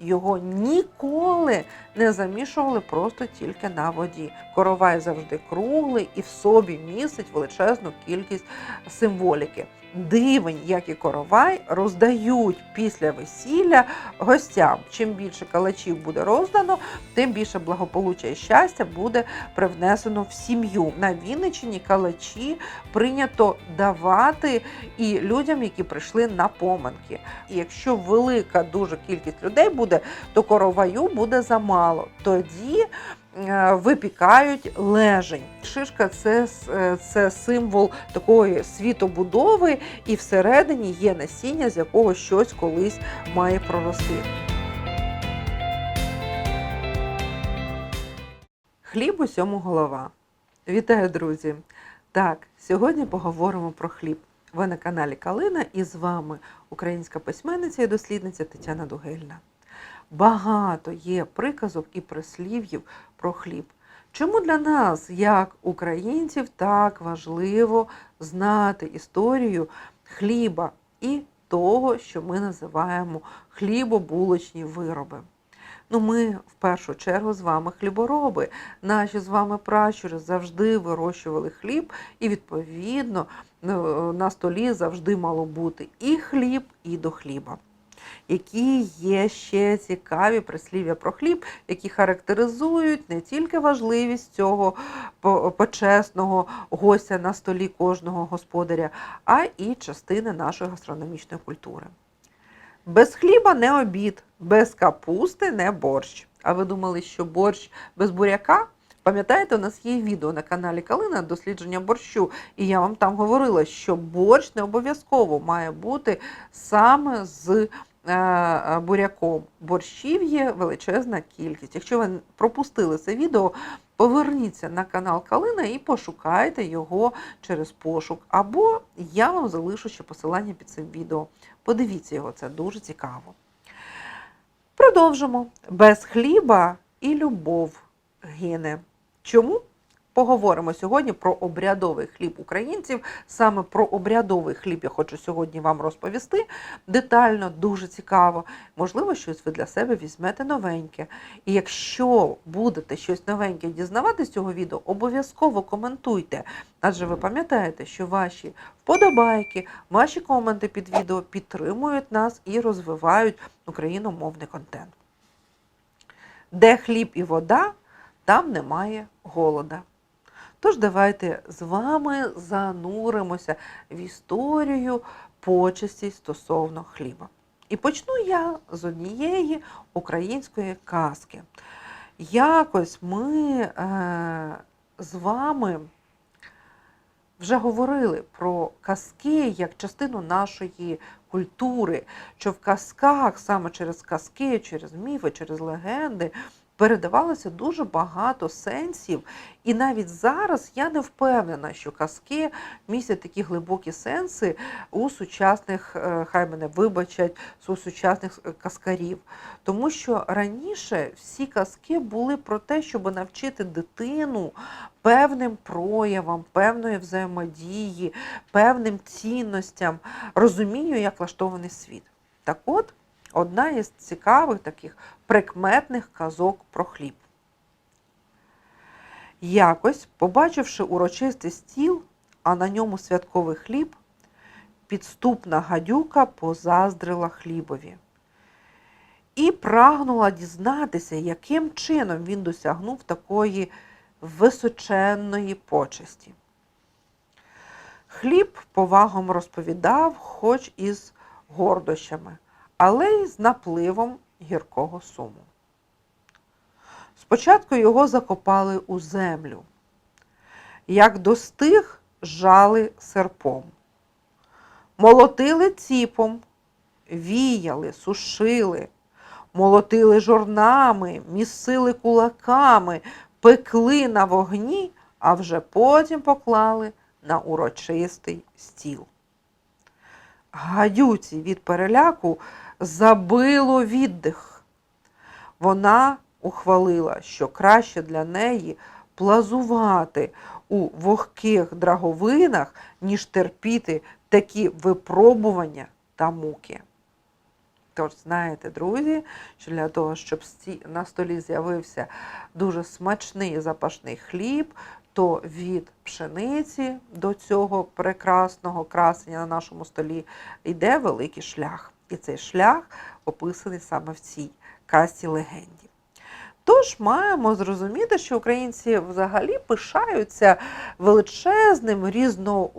його ніколи не замішували просто тільки на воді. Коровай завжди круглий і в собі містить величезну кількість символіки. Дивень, як і коровай, роздають після весілля гостям. Чим більше калачів буде роздано, тим більше благополуччя і щастя буде привнесено в сім'ю. На Вінниччині калачі прийнято давати і людям, які прийшли на поминки. І якщо велика дуже кількість людей буде, то короваю буде замало. Тоді випікають лежень. Шишка це, е, це символ такої світобудови, і всередині є насіння, з якого щось колись має прорости. Хліб усьому голова. Вітаю, друзі! Так, сьогодні поговоримо про хліб. Ви на каналі Калина і з вами українська письменниця і дослідниця Тетяна Дугельна. Багато є приказок і прислів'їв про хліб. Чому для нас, як українців, так важливо знати історію хліба і того, що ми називаємо хлібобулочні вироби? Ну, ми в першу чергу з вами хлібороби. Наші з вами пращури завжди вирощували хліб, і відповідно ну, на столі завжди мало бути і хліб, і до хліба. Які є ще цікаві прислів'я про хліб, які характеризують не тільки важливість цього почесного гостя на столі кожного господаря, а і частини нашої гастрономічної культури. Без хліба не обід, без капусти не борщ. А ви думали, що борщ без буряка? Пам'ятаєте, у нас є відео на каналі Калина дослідження борщу, і я вам там говорила, що борщ не обов'язково має бути саме з буряком. Борщів є величезна кількість. Якщо ви пропустили це відео, поверніться на канал Калина і пошукайте його через пошук. Або я вам залишу ще посилання під цим відео. Подивіться його, це дуже цікаво. Продовжимо. Без хліба і любов гине. Чому? Поговоримо сьогодні про обрядовий хліб українців. Саме про обрядовий хліб я хочу сьогодні вам розповісти детально, дуже цікаво. Можливо, щось ви для себе візьмете новеньке. І якщо будете щось новеньке дізнаватися з цього відео, обов'язково коментуйте. Адже ви пам'ятаєте, що ваші вподобайки, ваші коменти під відео підтримують нас і розвивають україномовний контент. Де хліб і вода, там немає голода. Тож давайте з вами зануримося в історію почесті стосовно хліба. І почну я з однієї української казки. Якось ми е, з вами вже говорили про казки як частину нашої культури, що в казках, саме через казки, через міфи, через легенди, передавалося дуже багато сенсів. І навіть зараз я не впевнена, що казки містять такі глибокі сенси у сучасних, е, хай мене вибачать, у сучасних е, казкарів. Тому що раніше всі казки були про те, щоб навчити дитину певним проявам, певної взаємодії, певним цінностям, розумінню, як влаштований світ. Так от, одна із цікавих таких прикметних казок про хліб. Якось, побачивши урочистий стіл, а на ньому святковий хліб, підступна гадюка позаздрила хлібові і прагнула дізнатися, яким чином він досягнув такої височенної почесті. Хліб повагом розповідав, хоч і з гордощами, але й з напливом гіркого суму. Спочатку його закопали у землю. Як достиг, жали серпом. Молотили ціпом, віяли, сушили, молотили жорнами, місили кулаками, пекли на вогні, а вже потім поклали на урочистий стіл. Гадюці від переляку забило віддих. Вона ухвалила, що краще для неї плазувати у вогких драговинах, ніж терпіти такі випробування та муки. Тож, знаєте, друзі, що для того, щоб на столі з'явився дуже смачний запашний хліб, то від пшениці до цього прекрасного красення на нашому столі йде великий шлях. І цей шлях описаний саме в цій казці легенді. Тож маємо зрозуміти, що українці взагалі пишаються величезним різно,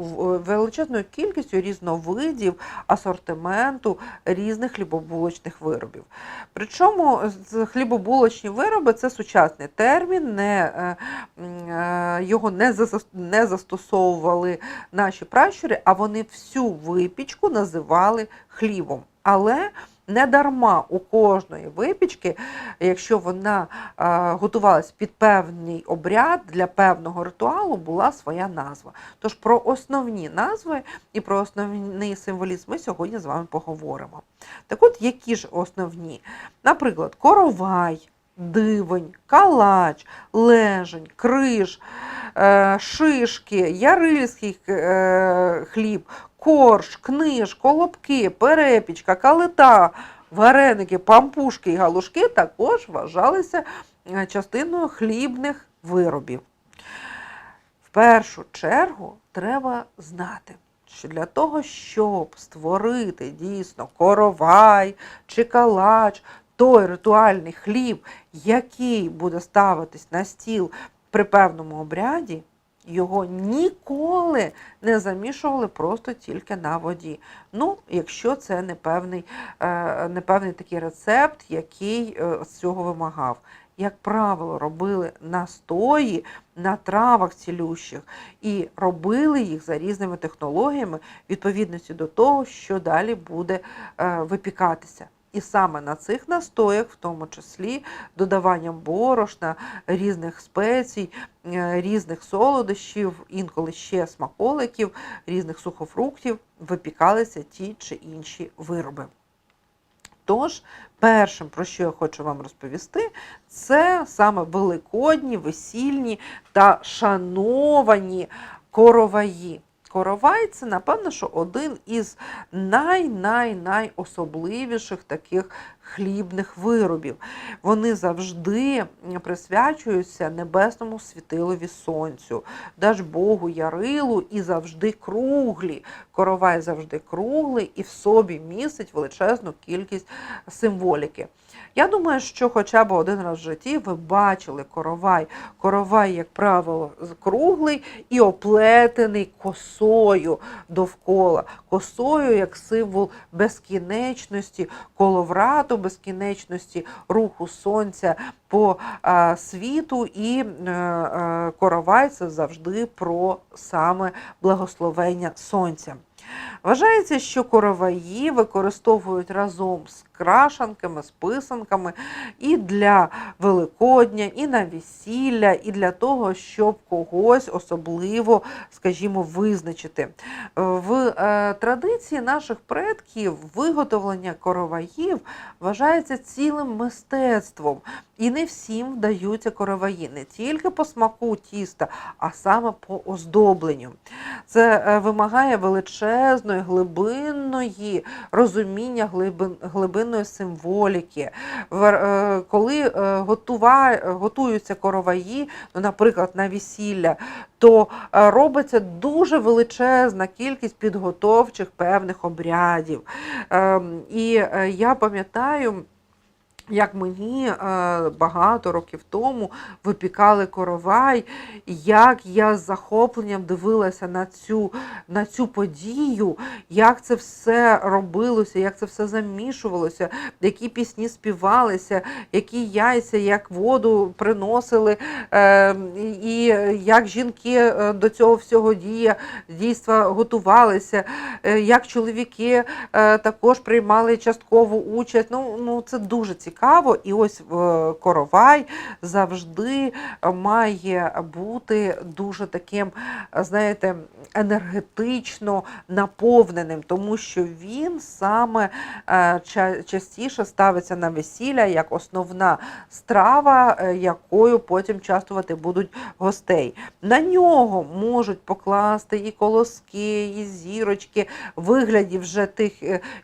величезною кількістю різновидів асортименту різних хлібобулочних виробів. Причому хлібобулочні вироби це сучасний термін, не, е, е, його не застосовували наші пращури, а вони всю випічку називали хлібом. Але не дарма у кожної випічки, якщо вона готувалась під певний обряд для певного ритуалу, була своя назва. Тож про основні назви і про основний символізм ми сьогодні з вами поговоримо. Так от, які ж основні? Наприклад, коровай, дивень, калач, лежень, криж, шишки, ярильський е, хліб, корж, книж, колобки, перепічка, калита, вареники, пампушки і галушки також вважалися е, частиною хлібних виробів. В першу чергу треба знати, що для того, щоб створити дійсно коровай чи калач, той ритуальний хліб, який буде ставитись на стіл при певному обряді, його ніколи не замішували просто тільки на воді. Ну, якщо це не певний, е, не певний такий рецепт, який е, з цього вимагав. Як правило, робили настої на травах цілющих і робили їх за різними технологіями відповідності до того, що далі буде е, випікатися. І саме на цих настоях, в тому числі додаванням борошна, різних спецій, е, різних солодощів, інколи ще смаколиків, різних сухофруктів, випікалися ті чи інші вироби. Тож, першим, про що я хочу вам розповісти, це саме великодні, весільні та шановані короваї. Коровай це, напевно, що один із най-най-найособливіших таких хлібних виробів. Вони завжди присвячуються небесному світилові сонцю, Дажбогу, Ярилу і завжди круглі. Коровай завжди круглий і в собі містить величезну кількість символіки. Я думаю, що хоча б один раз в житті ви бачили коровай. Коровай, як правило, круглий і оплетений косою довкола. Косою як символ безкінечності, коловрату безкінечності, руху сонця по світу. І е, е, коровай це завжди про саме благословення сонця. Вважається, що короваї використовують разом з крашанками, з писанками і для Великодня, і на весілля, і для того, щоб когось особливо, скажімо, визначити. В е, традиції наших предків виготовлення короваїв вважається цілим мистецтвом. І не всім вдаються короваї, не тільки по смаку тіста, а саме по оздобленню. Це е, вимагає величезної, глибинної розуміння глибин, глибинної символіки. Е, Коли е, готува, готуються короваї, ну, наприклад, на весілля, то е, робиться дуже величезна кількість підготовчих певних обрядів. Ем, І я пам'ятаю. Як мені е, багато років тому випікали коровай, як я з захопленням дивилася на цю, на цю подію, як це все робилося, як це все замішувалося, які пісні співалися, які яйця, як воду приносили, е, і як жінки е, до цього всього дія, дійства готувалися, як чоловіки також приймали часткову участь. Ну, ну це дуже цікаво. Цікаво. І ось е, коровай завжди має бути дуже таким, знаєте, енергетично наповненим, тому що він саме е, частіше ставиться на весілля як основна страва, е, якою потім частувати будуть гостей. На нього можуть покласти і колоски, і зірочки, вигляді вже тих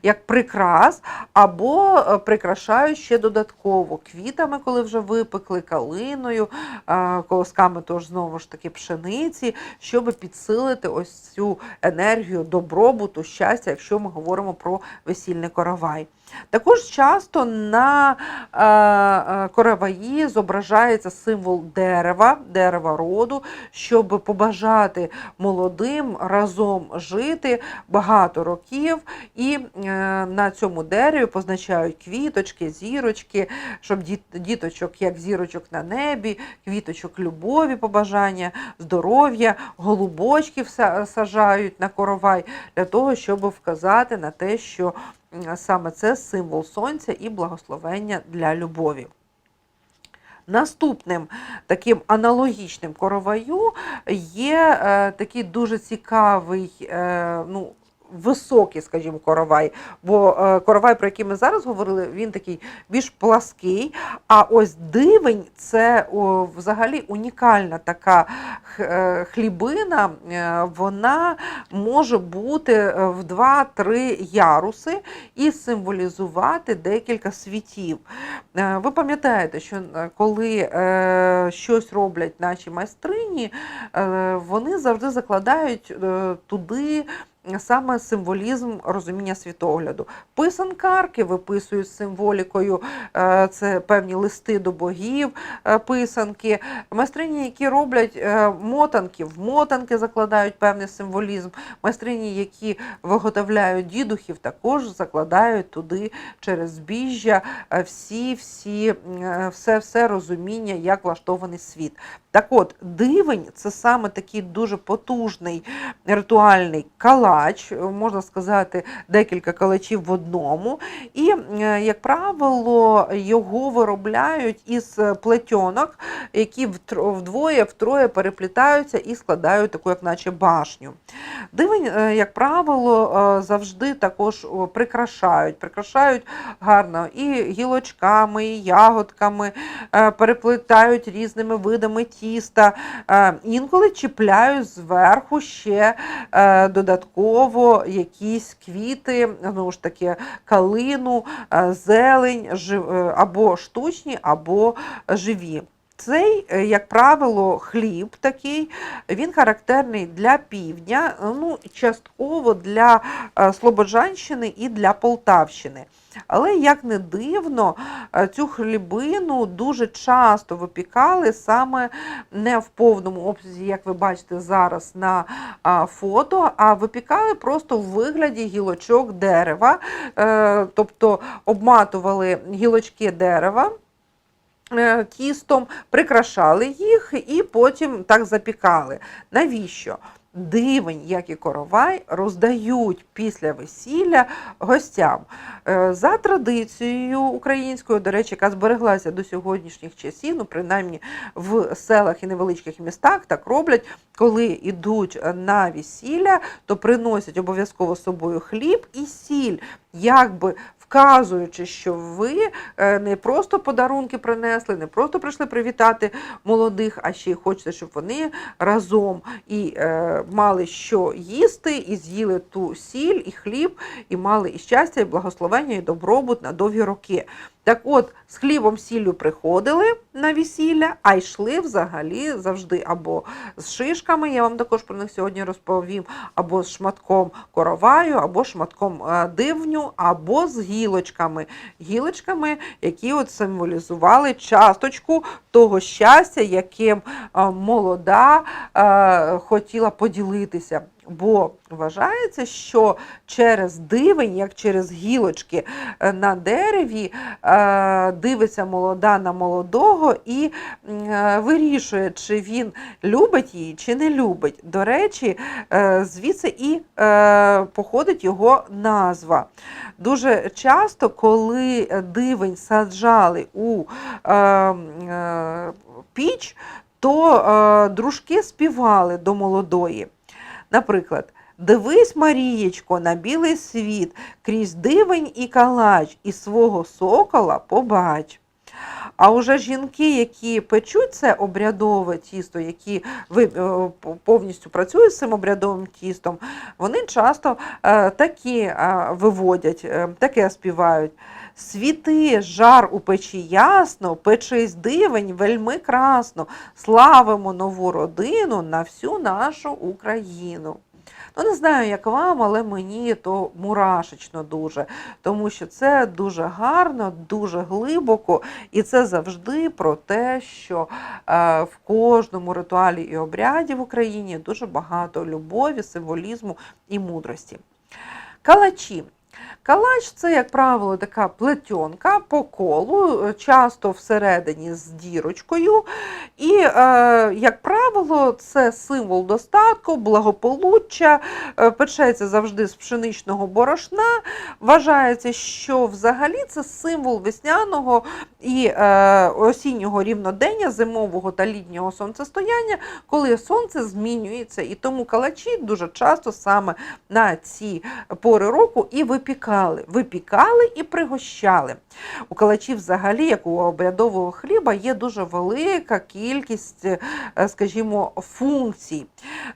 як прикрас, або прикрашають ще додатково квітами, коли вже випекли, калиною, колосками тож знову ж таки пшениці, щоб підсилити ось цю енергію добробуту, щастя, якщо ми говоримо про весільний коровай. Також часто на е, е, короваї зображається символ дерева, дерева роду, щоб побажати молодим разом жити багато років. І е, на цьому дереві позначають квіточки, зірочки, щоб діт- діточок, як зірочок на небі, квіточок любові, побажання, здоров'я, голубочків са- сажають на коровай для того, щоб вказати на те, що саме це символ сонця і благословення для любові. Наступним таким аналогічним короваю є е, такий дуже цікавий, е, ну, високий, скажімо, коровай. Бо е, коровай, про який ми зараз говорили, він такий більш плаский. А ось дивень це взагалі унікальна така е, хлібина. Е, Вона може бути в 2-3 яруси і символізувати декілька світів. Ви пам'ятаєте, що коли щось роблять наші майстрині, вони завжди закладають туди. Саме символізм розуміння світогляду. Писанкарки виписують символікою, е, це певні листи до богів, е, писанки. Майстрині, які роблять е, мотанки, в мотанки закладають певний символізм. Майстрині, які виготовляють дідухів, також закладають туди через збіжжя е, всі, всі, все, все розуміння, як влаштований світ. Так от, дивень це саме такий дуже потужний ритуальний калач, можна сказати, декілька калачів в одному. І, е, як правило, його виробляють із плетьонок, які вдвоє, втроє переплітаються і складають таку, як наче башню. Дивень, е, як правило, е, завжди також прикрашають. Прикрашають гарно і гілочками, і ягодками, переплетають різними видами тіста. Інколи чіпляють зверху ще е, додатково якісь квіти, знову ж таки, калину, е, зелень, е, або штучні, або живі. Цей, е, як правило, хліб такий, він характерний для півдня, ну, частково для е, Слободжанщини і для Полтавщини. Але, як не дивно, е, цю хлібину дуже часто випікали саме не в повному обсязі, як ви бачите зараз на фото, а випікали просто в вигляді гілочок дерева, Е, тобто обматували гілочки дерева е, тістом, прикрашали їх і потім так запікали. Навіщо? Дивень, як і коровай, роздають після весілля гостям. Е, За традицією українською, до речі, яка збереглася до сьогоднішніх часів, ну принаймні в селах і невеличких містах так роблять, коли йдуть на весілля, то приносять обов'язково з собою хліб і сіль, якби вказуючи, що ви е, не просто подарунки принесли, не просто прийшли привітати молодих, а ще й хочете, щоб вони разом і е, мали що їсти, і з'їли ту сіль і хліб, і мали і щастя, і благословення, і добробут на довгі роки. Так от, з хлібом сіллю приходили на весілля, а йшли взагалі завжди або з шишками, я вам також про них сьогодні розповім, або з шматком короваю, або шматком е, дивню, або з гілочками. Гілочками, які от символізували часточку того щастя, яким е, молода е, хотіла поділитися. Бо вважається, що через дивень, як через гілочки на дереві, дивиться молода на молодого і е, вирішує, чи він любить її, чи не любить. До речі, е, звідси і е, походить його назва. Дуже часто, коли дивень саджали у піч, то дружки співали до молодої. Наприклад, дивись, Марієчко, на білий світ, крізь дивень і калач, і свого сокола побач. А уже жінки, які печуть це обрядове тісто, які е, повністю працюють з цим обрядовим тістом, вони часто е, такі е, виводять, таке співають. Світи, жар у печі ясно, печись дивень, вельми красно, славимо нову родину на всю нашу Україну. Ну, не знаю, як вам, але мені то мурашечно дуже, тому що це дуже гарно, дуже глибоко, і це завжди про те, що е, в кожному ритуалі і обряді в Україні дуже багато любові, символізму і мудрості. Калачі. Калач це, як правило, така плетьонка по колу, е, часто всередині з дірочкою. І, е, як правило, це символ достатку, благополуччя, е, печеться завжди з пшеничного борошна. Вважається, що взагалі це символ весняного і осіннього рівнодення, зимового та літнього сонцестояння, коли сонце змінюється. І тому калачі дуже часто саме на ці пори року і випікали. Випікали і пригощали. У калачів, взагалі, як у обрядового хліба, є дуже велика кількість, е, скажімо, функцій.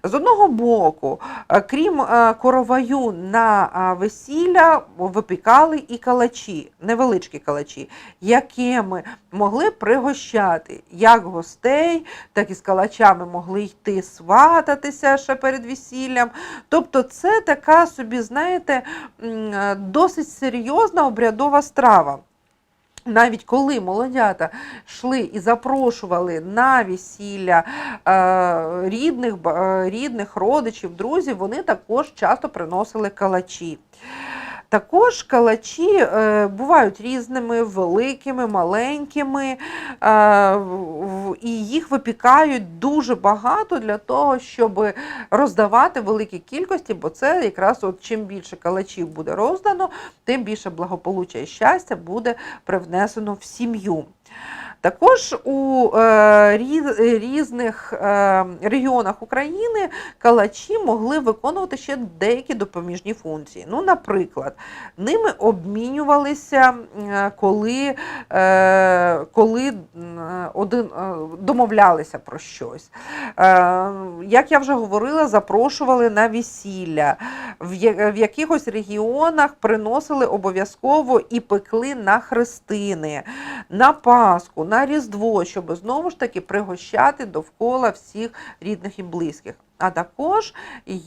З одного боку, е, крім е, короваю на весілля, випікали і калачі, невеличкі калачі, якими могли пригощати як гостей, так і з калачами могли йти свататися ще перед весіллям. Тобто, це така собі, знаєте, досить серйозна обрядова страва. Навіть коли молодята йшли і запрошували на весілля е, рідних, е, рідних родичів, друзів, вони також часто приносили калачі. Також калачі е, бувають різними, великими, маленькими, е, і їх випікають дуже багато для того, щоб роздавати великі кількості, бо це якраз от чим більше калачів буде роздано, тим більше благополуччя і щастя буде привнесено в сім'ю. Також у е, різних е, регіонах України калачі могли виконувати ще деякі допоміжні функції. Ну, наприклад, ними обмінювалися, е, коли, коли один, домовлялися про щось. Як я вже говорила, запрошували на весілля. В якихось регіонах приносили обов'язково і пекли на хрестини, на Пасху, на Різдво, щоб знову ж таки пригощати довкола всіх рідних і близьких. А також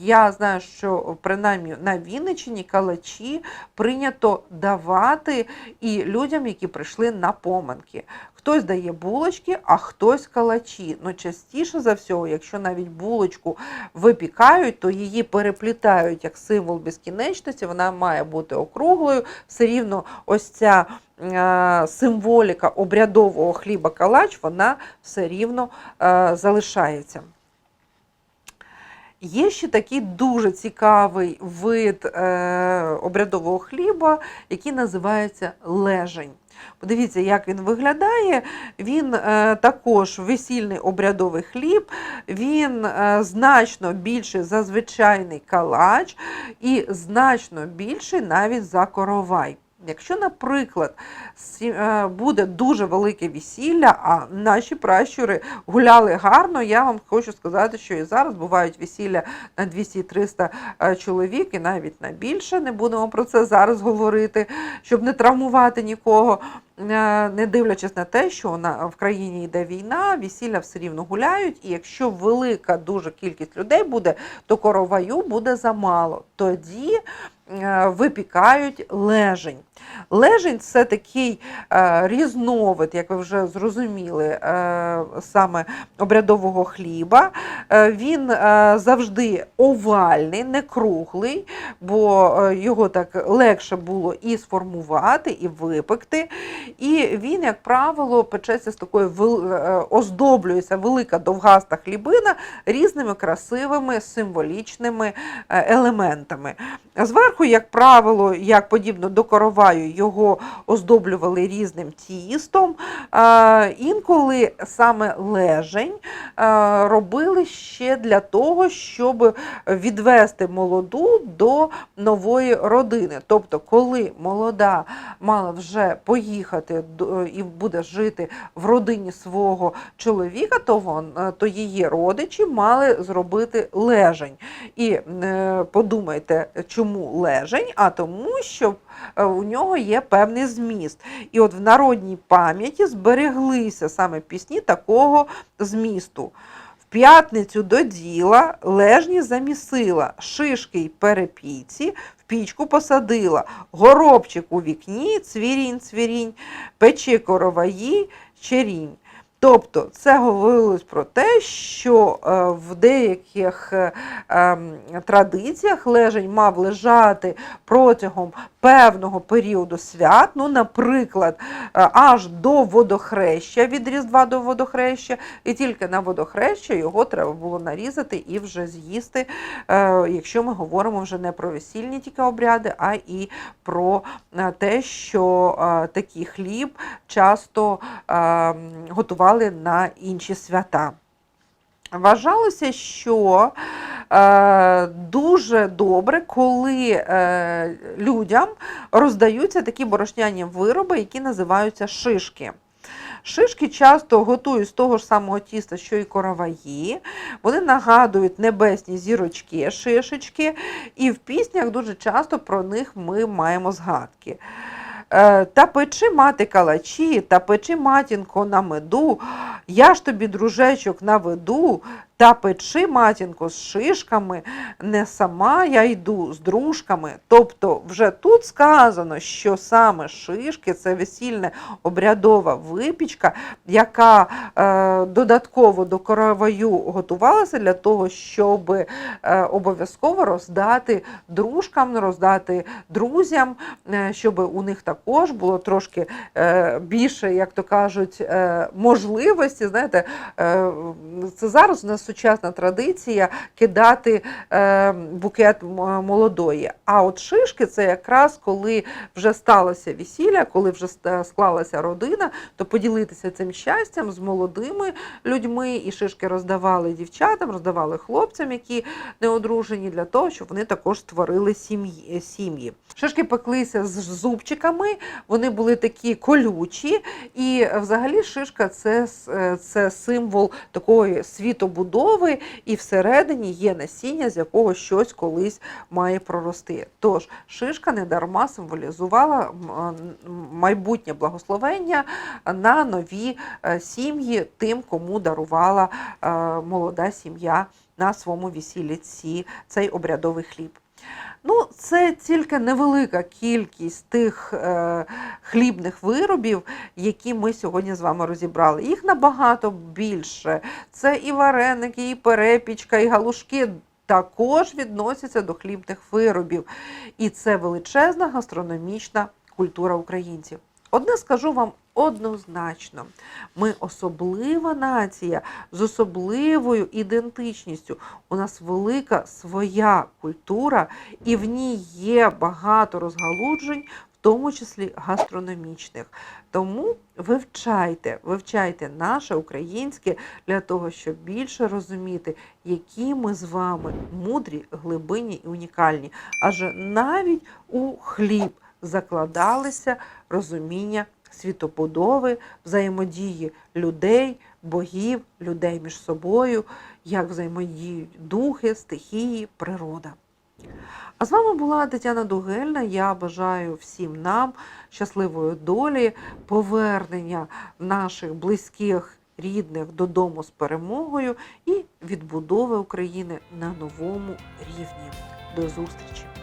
я знаю, що принаймні на Вінниччині калачі прийнято давати і людям, які прийшли на поминки. Хтось дає булочки, а хтось калачі. Ну, частіше за всього, якщо навіть булочку випікають, то її переплітають як символ безкінечності, вона має бути округлою. Все рівно ось ця е, символіка обрядового хліба калач, вона все рівно е, залишається. Є ще такий дуже цікавий вид е, обрядового хліба, який називається лежень. Подивіться, як він виглядає. Він е, також весільний обрядовий хліб, він е, значно більший за звичайний калач і значно більший навіть за коровай. Якщо, наприклад, е, буде дуже велике весілля, а наші пращури гуляли гарно, я вам хочу сказати, що і зараз бувають весілля на 200-300 е, чоловік, і навіть на більше. Не будемо про це зараз говорити, щоб не травмувати нікого. Е, Не дивлячись на те, що в країні йде війна, весілля все рівно гуляють, і якщо велика дуже кількість людей буде, то короваю буде замало. Тоді випікають лежень. Лежень це такий е, різновид, як ви вже зрозуміли, е, саме обрядового хліба. Е, він е, завжди овальний, не круглий, бо е, його так легше було і сформувати, і випекти. І він, як правило, печеться з такою е, оздоблюється велика довгаста хлібина різними красивими символічними е, елементами. Зверху, як правило, як подібно до короваю, його оздоблювали різним тістом. Інколи саме лежень робили ще для того, щоб відвести молоду до нової родини. Тобто, коли молода мала вже поїхати і буде жити в родині свого чоловіка, то вон, то її родичі мали зробити лежень. І е, подумайте, чому лежень? А тому, що е, у нього є певний зміст. І от в народній пам'яті збереглися саме пісні такого змісту. В п'ятницю до діла лежні замісила, шишки й перепійці в пічку посадила, горобчик у вікні, цвірінь, цвірінь, печи короваї, черінь. Тобто це говорилось про те, що е, в деяких е, ем, традиціях лежень мав лежати протягом певного періоду свят, ну, наприклад, е, аж до водохреща, від Різдва до водохреща, і тільки на водохреща його треба було нарізати і вже з'їсти, якщо ми говоримо вже не про весільні тільки обряди, а і про те, що такий хліб часто е, готували на інші свята. Вважалося, що е, дуже добре, коли е, людям роздаються такі борошняні вироби, які називаються шишки. Шишки часто готують з того ж самого тіста, що і короваї. Вони нагадують небесні зірочки, шишечки, і в піснях дуже часто про них ми маємо згадки. Е, Та печи мати калачі, та печи матінко на меду, я ж тобі, дружечок, наведу, та печи матінко з шишками, не сама я йду з дружками. Тобто вже тут сказано, що саме шишки це весільна обрядова випічка, яка е, додатково до короваю готувалася для того, щоб е, обов'язково роздати дружкам, роздати друзям, е, щоб у них також було трошки е, більше, як то кажуть, е, можливості. Знаєте, е, це зараз у нас сучасна традиція кидати е, букет молодої. А от шишки це якраз коли вже сталося весілля, коли вже склалася родина, то поділитися цим щастям з молодими людьми, і шишки роздавали дівчатам, роздавали хлопцям, які не одружені, для того, щоб вони також створили сім'ї. Шишки пеклися з зубчиками, вони були такі колючі, і взагалі шишка це, е, це символ такої світобудови, і всередині є насіння, з якого щось колись має прорости. Тож шишка недарма символізувала майбутнє благословення на нові е, сім'ї тим, кому дарувала е, молода сім'я на своєму весіллі ці, цей обрядовий хліб. Ну, це тільки невелика кількість тих е, хлібних виробів, які ми сьогодні з вами розібрали. Їх набагато більше. Це і вареники, і перепічка, і галушки також відносяться до хлібних виробів. І це величезна гастрономічна культура українців. Одне скажу вам однозначно: ми особлива нація з особливою ідентичністю. У нас велика своя культура, і в ній є багато розгалуджень, в тому числі гастрономічних. Тому вивчайте, вивчайте наше українське для того, щоб більше розуміти, які ми з вами мудрі, глибинні і унікальні. Адже навіть у хліб закладалися розуміння світобудови, взаємодії людей, богів, людей між собою, як взаємодіють духи, стихії, природа. А з вами була Тетяна Дугельна. Я бажаю всім нам щасливої долі, повернення наших близьких, рідних додому з перемогою і відбудови України на новому рівні. До зустрічі!